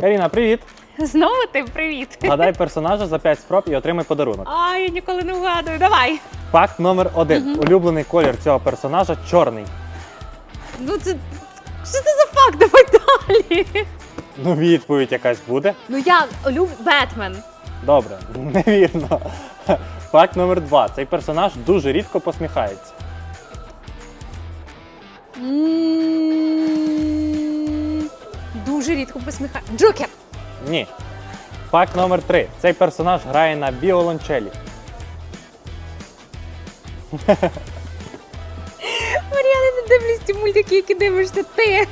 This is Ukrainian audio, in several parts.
Каріна, привіт! Знову ти привіт. Гадай персонажа за 5 спроб і отримай подарунок. А, я ніколи не вгадую. Давай. Факт номер один. Улюблений колір цього персонажа чорний. Ну це. Що це за факт? Давай далі. Ну, відповідь якась буде. Ну я люблю Бетмен. Добре, невірно. Факт номер два. Цей персонаж дуже рідко посміхається. М, Дуже рідко посміхаю. Джокер. Ні. Факт номер три. Цей персонаж грає на біолончелі. Мар'яна, не дивлюсь ті мультики, які дивишся ти.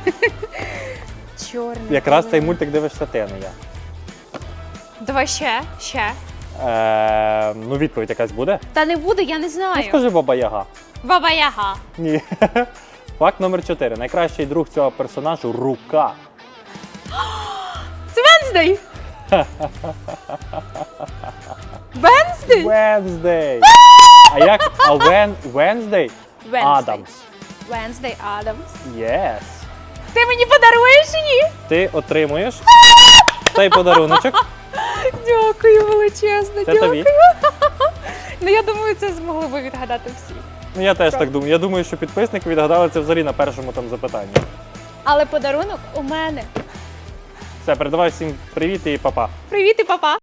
Чорний. Якраз цей мультик дивишся ти, а не я. Давай ще, ще. Е, ну, відповідь якась буде. Та не буде, я не Ну, знаю. скажи Баба Яга. Баба Яга. Ні. Факт номер 4. Найкращий друг цього персонажу рука. Це Венздей. Венздей? Венздей. А як? А Вен Венздей? Венздей. Адамс. Венздей Адамс. Єс. Ти мені подаруєш її? Ти отримуєш цей подаруночок. Дякую величезно. Це дякую. тобі. Ну я думаю, це змогли би відгадати всі. Ну я теж так думаю. Я думаю, що підписники відгадали це взагалі на першому там запитанні. Але подарунок у мене. Все, передавай всім привіт і па-па. Привіт і папа.